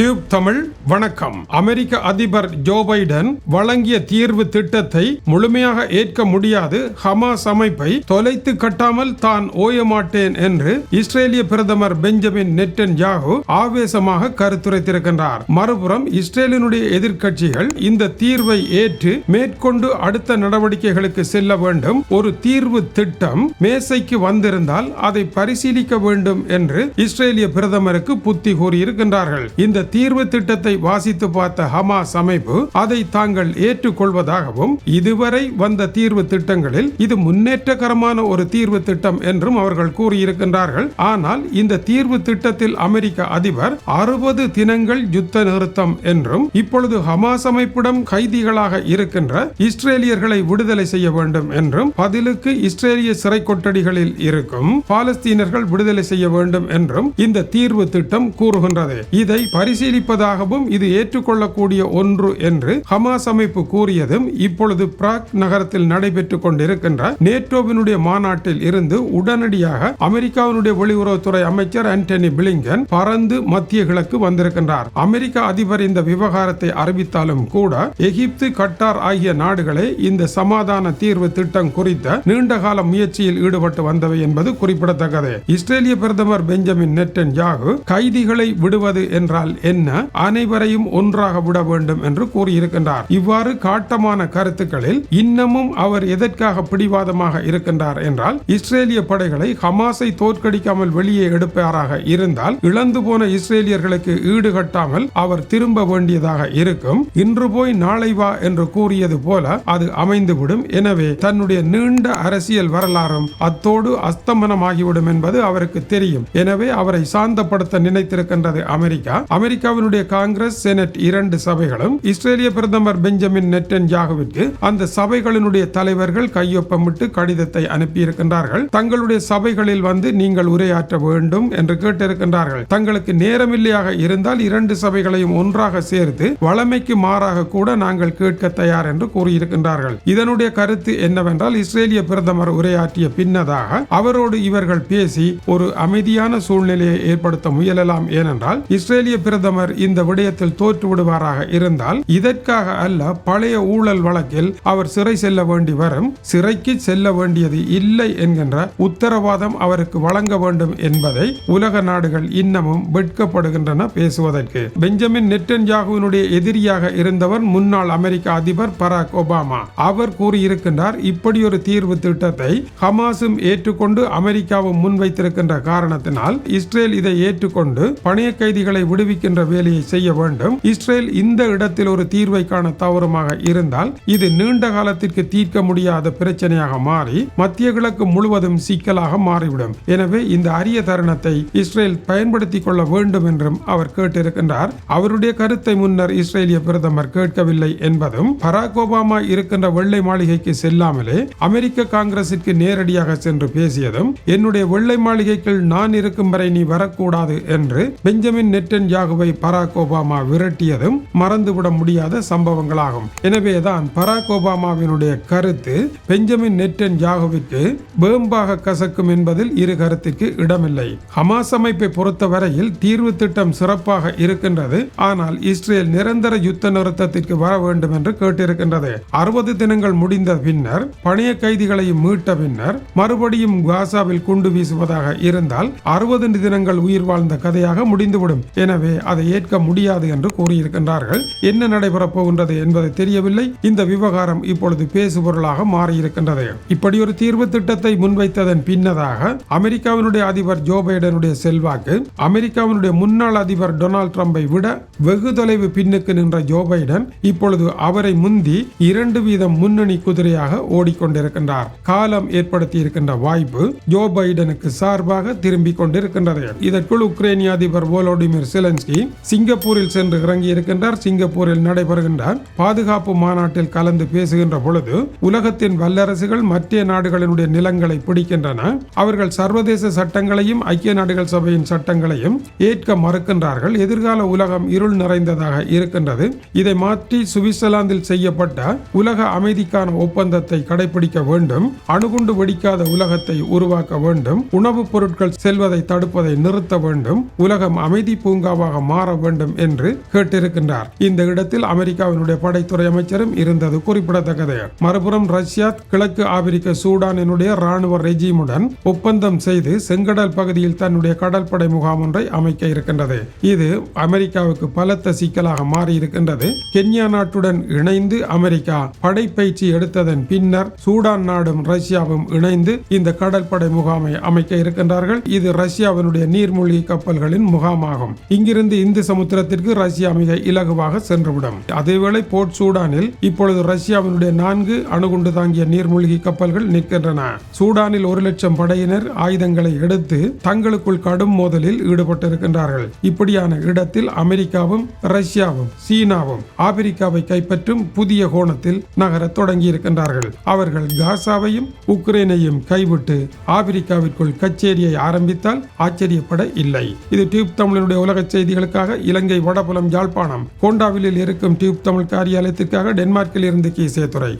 Tube Tamil வணக்கம். அமெரிக்க அதிபர் Joe Biden வழங்கிய தீர்வு திட்டத்தை முழுமையாக ஏற்க முடியாது. ஹமாஸ் அமைப்பை தொலைத்து கட்டாமல் தான் ஓய மாட்டேன் என்று இஸ்ரேலிய பிரதமர் பெஞ்சமின் நெட்டன் யாகு ஆவேசமாக கருத்துரைத்திருக்கின்றார். மறுபுறம் இஸ்ரேலினுடைய எதிர்க்கட்சிகள் இந்த தீர்வை ஏற்று மேற்கொண்டு அடுத்த நடவடிக்கைகளுக்கு செல்ல வேண்டும். ஒரு தீர்வு திட்டம் மேசைக்கு வந்திருந்தால் அதை பரிசீலிக்க வேண்டும் என்று இஸ்ரேலிய பிரதமருக்கு புத்தி கூறியிருக்கின்றார்கள். இந்த தீர்வு திட்டத்தை வாசித்து பார்த்த ஹமாஸ் அமைப்பு அதை தாங்கள் ஏற்றுக்கொள்வதாகவும் இதுவரை வந்த தீர்வு திட்டங்களில் இது முன்னேற்றகரமான ஒரு தீர்வு திட்டம் என்றும் அவர்கள் கூறியிருக்கின்றார்கள். ஆனால் இந்த தீர்வு திட்டத்தில் அமெரிக்க அதிபர் அறுபது தினங்கள் யுத்த நிறுத்தம் என்றும் இப்பொழுது ஹமாஸ் அமைப்பிடம் கைதிகளாக இருக்கின்ற இஸ்ரேலியர்களை விடுதலை செய்ய வேண்டும் என்றும் பதிலுக்கு இஸ்ரேலிய சிறை கொட்டடிகளில் இருக்கும் பாலஸ்தீனர்கள் விடுதலை செய்ய வேண்டும் என்றும் இந்த தீர்வு திட்டம் கூறுகின்றது. இதை பரிசு பரிசீலிப்பதாகவும் இது ஏற்றுக்கொள்ளக்கூடிய ஒன்று என்று ஹமாஸ் அமைப்பு கூறியதும் இப்பொழுது பிராக் நகரத்தில் நடைபெற்றுக் கொண்டிருக்கின்ற நேட்டோவினுடைய மாநாட்டில் இருந்து உடனடியாக அமெரிக்காவினுடைய வெளியுறவுத்துறை அமைச்சர் ஆண்டனி பிளிங்கன் பறந்து மத்திய கிழக்கு வந்திருக்கின்றார். அமெரிக்க அதிபர் இந்த விவகாரத்தை அறிவித்தாலும் கூட எகிப்து கட்டார் ஆகிய நாடுகளே இந்த சமாதான தீர்வு திட்டம் குறித்த நீண்டகால முயற்சியில் ஈடுபட்டு வந்தவை என்பது குறிப்பிடத்தக்கது. இஸ்ரேலிய பிரதமர் பெஞ்சமின் நெட்டன் யாகு கைதிகளை விடுவது என்றால் என்ன? அனைவரையும் ஒன்றாக விட வேண்டும் என்று கூறியிருக்கின்றார். இவ்வாறு காட்டமான கருத்துக்களில் இன்னமும் அவர் எதற்காக பிடிவாதமாக இருக்கின்றார் என்றால் இஸ்ரேலிய படைகளை ஹமாஸை தோற்கடிக்காமல் வெளியே எடுப்பாராக இருந்தால் இழந்து போன இஸ்ரேலியர்களுக்கு ஈடுகட்டாமல் அவர் திரும்ப வேண்டியதாக இருக்கும். இன்று போய் நாளை வா என்று கூறியது போல அது அமைந்துவிடும். எனவே தன்னுடைய நீண்ட அரசியல் வரலாறும் அத்தோடு அஸ்தமனமாகிவிடும் என்பது அவருக்கு தெரியும். எனவே அவரை சாந்தப்படுத்த நினைத்திருக்கின்றது அமெரிக்கா. அமெரிக்க அமெரிக்காவினுடைய காங்கிரஸ் செனட் இரண்டு சபைகளும் இஸ்ரேலிய பிரதமர் பெஞ்சமின் நெட்டன் யாகுவிற்கு அந்த சபைகளினுடைய தலைவர்கள் கையொப்பமிட்டு கடிதத்தை அனுப்பியிருக்கின்றார்கள். தங்களுடைய சபைகளில் வந்து நீங்கள் உரையாற்ற வேண்டும் என்று கேட்டிருக்கின்றார்கள். தங்களுக்கு நேரமில்லையாக இருந்தால் இரண்டு சபைகளையும் ஒன்றாக சேர்த்து வளமைக்கு மாறாக கூட நாங்கள் கேட்க தயார் என்று கூறியிருக்கின்றார்கள். இதனுடைய கருத்து என்னவென்றால் இஸ்ரேலிய பிரதமர் உரையாற்றிய பின்னதாக அவரோடு இவர்கள் பேசி ஒரு அமைதியான சூழ்நிலையை ஏற்படுத்த முயலலாம். ஏனென்றால் இஸ்ரேலிய பிரதமர் பிரதமர் இந்த விடயத்தில் தோற்று விடுவாராக இருந்தால் இதற்காக அல்ல பழைய ஊழல் வழக்கில் அவர் சிறை செல்ல வேண்டி வரும். சிறைக்கு செல்ல வேண்டியது இல்லை என்கின்ற உத்தரவாதம் அவருக்கு வழங்க வேண்டும் என்பதை உலக நாடுகள் இன்னமும் வெட்கப்படுகின்றன பேசுவதற்கு. பெஞ்சமின் நெட்டன் யாகுவினுடைய எதிரியாக இருந்தவர் முன்னாள் அமெரிக்க அதிபர் பராக் ஒபாமா. அவர் கூறியிருக்கின்றார் இப்படி ஒரு தீர்வு திட்டத்தை ஹமாஸும் ஏற்றுக்கொண்டு அமெரிக்காவும் முன்வைத்திருக்கின்ற காரணத்தினால் இஸ்ரேல் இதை ஏற்றுக்கொண்டு பணைய கைதிகளை விடுவிக்கின்ற வேலையை செய்ய வேண்டும். இஸ்ரேல் இந்த இடத்தில் ஒரு தீர்வை காண தவறுமாக இருந்தால் இது நீண்ட காலத்திற்கு தீர்க்க முடியாத பிரச்சனையாக மாறி மத்திய கிழக்கு முழுவதும் சிக்கலாக மாறிவிடும். எனவே இந்த அரிய தருணத்தை இஸ்ரேல் பயன்படுத்திக் கொள்ள வேண்டும் என்றும் அவர் கேட்டிருக்கின்றார். அவருடைய கருத்தை முன்னர் இஸ்ரேலிய பிரதமர் கேட்கவில்லை என்பதும் பராக் ஒபாமா இருக்கின்ற வெள்ளை மாளிகைக்கு செல்லாமலே அமெரிக்க காங்கிரசிற்கு நேரடியாக சென்று பேசியதும் என்னுடைய வெள்ளை மாளிகைக்குள் நான் இருக்கும் வரை நீ வரக்கூடாது என்று பெஞ்சமின் நெட்டன் யாகுவை பராக் ஒபாமா விரட்டியதும் மறந்துவிட முடியாத சம்பவங்களாகும். எனவேதான் பராக் ஒபாமாவினுடைய கருத்து பெஞ்சமின் நெட்டன் யாகுவிற்கு வேம்பாக கசக்கும் என்பதில் இரு கருத்திற்கு இடமில்லை. ஹமாஸ் அமைப்பை பொறுத்தவரையில் தீர்வு திட்டம் சிறப்பாக இருக்கின்றது. ஆனால் இஸ்ரேல் நிரந்தர யுத்த நிறுத்தத்திற்கு வர வேண்டும் என்று கேட்டிருக்கின்றது. அறுபது தினங்கள் முடிந்த பின்னர் பணைய கைதிகளையும் மீட்ட பின்னர் மறுபடியும் காசாவில் குண்டு வீசுவதாக இருந்தால் அறுபது தினங்கள் உயிர் வாழ்ந்த கதையாக முடிந்துவிடும். எனவே அதை ஏற்க முடியாது என்று கூறியிருக்கின்றார்கள். என்ன நடைபெறப் போகின்றது என்பது தெரியவில்லை. இந்த விவகாரம் இப்பொழுது பேசுபொருளாக மாறியிருக்கின்றது. இப்படி ஒரு தீர்வு திட்டத்தை முன்வைத்ததன் பின்னதாக அமெரிக்காவினுடைய அதிபர் ஜோ பைடனுடைய செல்வாக்கு அமெரிக்காவினுடைய முன்னாள் அதிபர் டொனால்ட் ட்ரம்பை விட வெகு தொலைவு பின்னுக்கு நின்ற ஜோ பைடன் இப்பொழுது அவரை முந்தி இரண்டு வீதம் முன்னணி குதிரையாக ஓடிக்கொண்டிருக்கின்றார். காலம் ஏற்படுத்தி இருக்கின்ற வாய்ப்பு ஜோ பைடனுக்கு சார்பாக திரும்பிக் கொண்டிருக்கின்றது. இதற்குள் உக்ரைனிய அதிபர் வோலோடிமிர் செலன்ஸ்கி சிங்கப்பூரில் சென்று இறங்கி இருக்கின்றார் சிங்கப்பூரில் நடைபெறுகின்ற பாதுகாப்பு மாநாட்டில் கலந்து பேசுகின்ற பொழுது உலகத்தின் வல்லரசுகள் மற்ற நாடுகளினுடைய நிலங்களை பிடிக்கின்றன. அவர்கள் சர்வதேச சட்டங்களையும் ஐக்கிய நாடுகள் சபையின் சட்டங்களையும் ஏற்க மறுக்கின்றார்கள். எதிர்கால உலகம் இருள் நிறைந்ததாக இருக்கின்றது. இதை மாற்றி சுவிட்சர்லாந்தில் செய்யப்பட்ட உலக அமைதிக்கான ஒப்பந்தத்தை கடைபிடிக்க வேண்டும். அணுகுண்டு வெடிக்காத உலகத்தை உருவாக்க வேண்டும். உணவுப் பொருட்கள் செல்வதை தடுப்பதை நிறுத்த வேண்டும். உலகம் அமைதி பூங்காவாக மாற வேண்டும் என்று கேட்டிருக்கின்றார். இந்த இடத்தில் அமெரிக்காவினுடைய படைத்துறை அமைச்சரும் இருந்தது குறிப்பிடத்தக்கது. மறுபுறம் ரஷ்யா கிழக்கு ஆப்பிரிக்க சூடானினுடைய ராணுவ ரெஜிமுடன் ஒப்பந்தம் செய்து செங்கடல் பகுதியில் தன்னுடைய கடற்படை முகாம் ஒன்றை அமைக்க இருக்கின்றது. இது அமெரிக்காவுக்கு பலத்த சிக்கலாக மாறி இருக்கின்றது கென்யா நாட்டுடன் இணைந்து அமெரிக்கா படைப்பயிற்சி எடுத்ததன் பின்னர் சூடான் நாடும் ரஷ்யாவும் இணைந்து இந்த கடற்படை முகாமை அமைக்க இருக்கின்றார்கள். இது ரஷ்யாவினுடைய நீர்மூழ்கி கப்பல்களின் முகாமாகும். இங்கிருந்து இந்து சமுத்திரத்திற்கு ரஷ்யா மிக இலகுவாக சென்றுவிடும். அதேவேளை போர்ட் சூடானில் இப்பொழுது ரஷ்யாவினுடைய நான்கு அணுகுண்டு தாங்கிய நீர்மூழ்கி கப்பல்கள் நிற்கின்றன. சூடானில் ஒரு லட்சம் படையினர் ஆயுதங்களை எடுத்து தங்களுக்குள் கடும் மோதலில் ஈடுபட்டிருக்கின்றார்கள். இப்படியான இடத்தில் அமெரிக்காவும் ரஷ்யாவும் சீனாவும் ஆப்பிரிக்காவை கைப்பற்றும் புதிய கோணத்தில் நகரத் தொடங்கி இருக்கின்றார்கள் அவர்கள் காசாவையும் உக்ரைனையும் கைவிட்டு ஆப்பிரிக்காவிற்குள் கச்சேரியை ஆரம்பித்தால் ஆச்சரியப்பட இல்லை. இது டியூப் தமிழனுடைய உலக செய்திகளுக்காக இலங்கை வடபுலம் யாழ்ப்பாணம் கோண்டாவிலில் இருக்கும் டியூப் தமிழ் காரியாலயத்திற்காக டென்மார்க்கில் இருந்து கீசே துறை